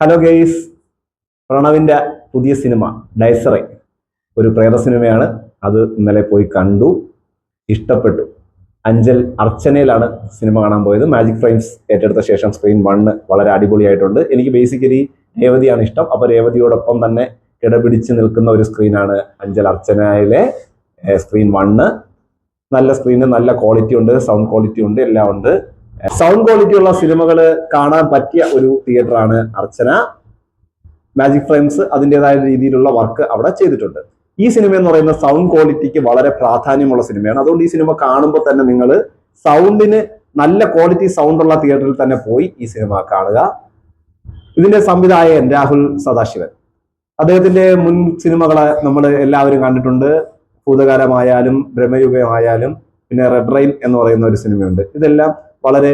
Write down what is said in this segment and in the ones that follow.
Hello guys പ്രണവിന്റെ പുതിയ cinema ഡൈസറെ ഒരു പ്രേത സിനിമയാണ്. അത് ഇന്നലെ പോയി കണ്ടു. ഇഷ്ടപ്പെട്ടു. അഞ്ചൽ അർച്ചനയിലാണ് സിനിമ കാണാൻ പോയത്. മാജിക് ഫ്രെയിംസ് ഏറ്റെടുത്ത ശേഷം സ്ക്രീൻ വണ്ണ് വളരെ അടിപൊളിയായിട്ടുണ്ട്. എനിക്ക് ബേസിക്കലി രേവതിയാണ് ഇഷ്ടം. അപ്പോൾ രേവതിയോടൊപ്പം തന്നെ കിടപിടിച്ച് നിൽക്കുന്ന ഒരു സ്ക്രീനാണ് അഞ്ചൽ അർച്ചനയിലെ സ്ക്രീൻ വണ്ണ് നല്ല സ്ക്രീന് നല്ല ക്വാളിറ്റി ഉണ്ട് സൗണ്ട് ക്വാളിറ്റി ഉണ്ട് എല്ലാം ഉണ്ട്. സൗണ്ട് ക്വാളിറ്റി ഉള്ള സിനിമകൾ കാണാൻ പറ്റിയ ഒരു തിയേറ്ററാണ് അർച്ചന. മാജിക് ഫ്രെയിംസ് അതിന്റെതായ രീതിയിലുള്ള വർക്ക് അവിടെ ചെയ്തിട്ടുണ്ട്. ഈ സിനിമ എന്ന് പറയുന്ന സൗണ്ട് ക്വാളിറ്റിക്ക് വളരെ പ്രാധാന്യമുള്ള സിനിമയാണ് അതുകൊണ്ട് ഈ സിനിമ കാണുമ്പോൾ തന്നെ നിങ്ങൾ സൗണ്ടിന് നല്ല ക്വാളിറ്റി സൗണ്ട് ഉള്ള തിയേറ്ററിൽ തന്നെ പോയി ഈ സിനിമ കാണുക. ഇതിന്റെ സംവിധായകൻ രാഹുൽ സദാശിവൻ. അദ്ദേഹത്തിന്റെ മുൻ സിനിമകളെ നമ്മൾ എല്ലാവരും കണ്ടിട്ടുണ്ട്. ഭൂതകാലമായാലും ബ്രഹ്മയുഗമായാലും പിന്നെ റെഡ് റെയിൻ എന്ന് പറയുന്ന ഒരു സിനിമയുണ്ട് ഇതെല്ലാം വളരെ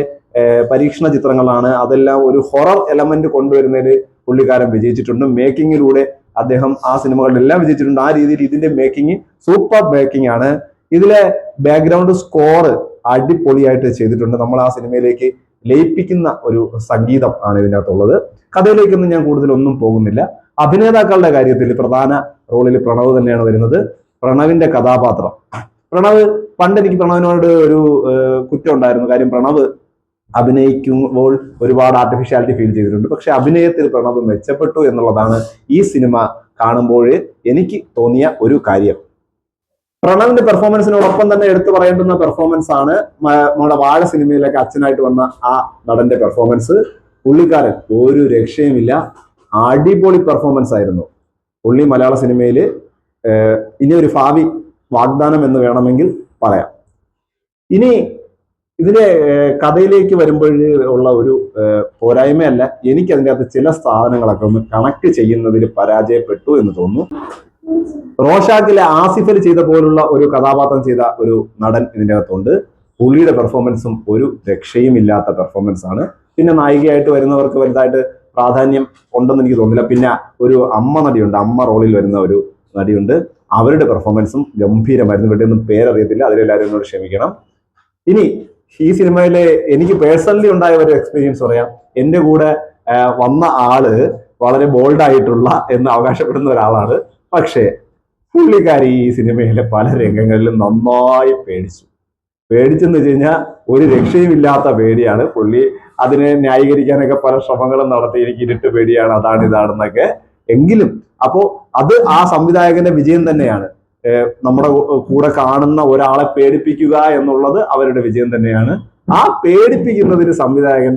പരീക്ഷണ ചിത്രങ്ങളാണ്. അതെല്ലാം ഒരു ഹൊറർ എലമെന്റ് കൊണ്ടുവരുന്നതിൽ പുള്ളിക്കാരൻ വിജയിച്ചിട്ടുണ്ട്. മേക്കിങ്ങിലൂടെ അദ്ദേഹം ആ സിനിമകളിലെല്ലാം വിജയിച്ചിട്ടുണ്ട്. ആ രീതിയിൽ ഇതിന്റെ മേക്കിംഗ് സൂപ്പർ മേക്കിംഗ് ആണ്. ഇതിലെ ബാക്ക്ഗ്രൗണ്ട് സ്കോർ അടിപൊളിയായിട്ട് ചെയ്തിട്ടുണ്ട്. നമ്മൾ ആ സിനിമയിലേക്ക് ലയിപ്പിക്കുന്ന ഒരു സംഗീതം ആണ് ഇതിനകത്തുള്ളത്. കഥയിലേക്കൊന്നും ഞാൻ കൂടുതലൊന്നും പോകുന്നില്ല. അഭിനേതാക്കളുടെ കാര്യത്തിൽ പ്രധാന റോളിൽ പ്രണവ് തന്നെയാണ് വരുന്നത്. പ്രണവിന്റെ കഥാപാത്രം. പ്രണവ് പണ്ട് എനിക്ക് പ്രണവിനോട് ഒരു കുറ്റം ഉണ്ടായിരുന്നു. കാര്യം പ്രണവ് അഭിനയിക്കുമ്പോൾ ഒരുപാട് ആർട്ടിഫിഷ്യാലിറ്റി ഫീൽ ചെയ്തിട്ടുണ്ട്. പക്ഷെ അഭിനയത്തിൽ പ്രണവ് മെച്ചപ്പെട്ടു എന്നുള്ളതാണ് ഈ സിനിമ കാണുമ്പോൾ എനിക്ക് തോന്നിയ ഒരു കാര്യം. പ്രണവിന്റെ പെർഫോമൻസിനോടൊപ്പം തന്നെ എടുത്തു പറയേണ്ടുന്ന പെർഫോമൻസ് ആണ് നമ്മുടെ വാഴ സിനിമയിലേക്ക് അച്ഛനായിട്ട് വന്ന ആ നടന്റെ പെർഫോമൻസ് പുള്ളിക്കാരൻ ഒരു രക്ഷയുമില്ല. അടിപൊളി പെർഫോമൻസ് ആയിരുന്നു. പുള്ളി മലയാള സിനിമയിൽ ഇനി ഒരു ഭാവി വാഗ്ദാനം എന്ന് വേണമെങ്കിൽ പറയാം. ഇനി ഇതിന്റെ കഥയിലേക്ക് വരുമ്പോൾ ഉള്ള ഒരു പോരായ്മയല്ല എനിക്ക് അതിന്റെ അകത്ത് ചില സാധനങ്ങളൊക്കെ ഒന്ന് കണക്ട് ചെയ്യുന്നതിൽ പരാജയപ്പെട്ടു എന്ന് തോന്നുന്നു. റോഷാക്കിലെ ആസിഫൽ ചെയ്ത പോലുള്ള ഒരു കഥാപാത്രം ചെയ്ത ഒരു നടൻ ഇതിന്റെ അകത്തുണ്ട് പുള്ളിയുടെ പെർഫോമൻസും ഒരു രക്ഷയും ഇല്ലാത്ത പെർഫോമൻസ് ആണ് പിന്നെ നായികയായിട്ട് വരുന്നവർക്ക് വലുതായിട്ട് പ്രാധാന്യം ഉണ്ടെന്ന് എനിക്ക് തോന്നുന്നില്ല. പിന്നെ ഒരു അമ്മ നടിയുണ്ട് അമ്മ റോളിൽ വരുന്ന ഒരു നടിയുണ്ട്. അവരുടെ പെർഫോമൻസും ഗംഭീരമായിരുന്നു. ഒന്നും പേരറിയത്തില്ല. അതിലെല്ലാവരും എന്നോട് ക്ഷമിക്കണം. ഇനി ഈ സിനിമയിലെ എനിക്ക് പേഴ്സണലി ഉണ്ടായ ഒരു എക്സ്പീരിയൻസ് പറയാം. എന്റെ കൂടെ വന്ന ആൾ വളരെ ബോൾഡ് ആയിട്ടുള്ള എന്ന് അവകാശപ്പെടുന്ന ഒരാളാണ്. പക്ഷേ പുള്ളിക്കാരി ഈ സിനിമയിലെ പല രംഗങ്ങളിലും നന്നായി പേടിച്ചു. പേടിച്ചെന്ന് വെച്ച് കഴിഞ്ഞാൽ ഒരു രക്ഷയുമില്ലാത്ത പേടിയാണ്. പുള്ളി അതിനെ ന്യായീകരിക്കാനൊക്കെ പല ശ്രമങ്ങളും നടത്തി എനിക്ക് ഇരുട്ട് പേടിയാണ്. അതാണ് ഇതാണെന്നൊക്കെ എങ്കിലും അപ്പോ അത് ആ സംവിധായകന്റെ വിജയം തന്നെയാണ്. നമ്മുടെ കൂടെ കാണുന്ന ഒരാളെ പേടിപ്പിക്കുക എന്നുള്ളത് അവരുടെ വിജയം തന്നെയാണ്. ആ പേടിപ്പിക്കുന്നതിന് സംവിധായകൻ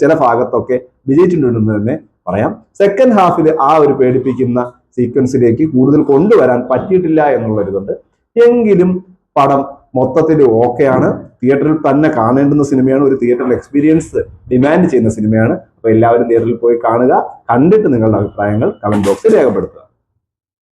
ചില ഭാഗത്തൊക്കെ വിജയിച്ചിട്ടുണ്ടെന്ന് തന്നെ പറയാം. സെക്കൻഡ് ഹാഫിൽ ആ ഒരു പേടിപ്പിക്കുന്ന സീക്വൻസിലേക്ക് കൂടുതൽ കൊണ്ടുവരാൻ പറ്റിയിട്ടില്ല എന്നുള്ളൊരിതുണ്ട്. എങ്കിലും പടം മൊത്തത്തിൽ ഓക്കെയാണ് തിയേറ്ററിൽ തന്നെ കാണേണ്ടുന്ന സിനിമയാണ് ഒരു തിയേറ്ററിൽ എക്സ്പീരിയൻസ് ഡിമാൻഡ് ചെയ്യുന്ന സിനിമയാണ് അപ്പൊ എല്ലാവരും തിയേറ്ററിൽ പോയി കാണുക. കണ്ടിട്ട് നിങ്ങളുടെ അഭിപ്രായങ്ങൾ കമന്റ് ബോക്സിൽ രേഖപ്പെടുത്തുക.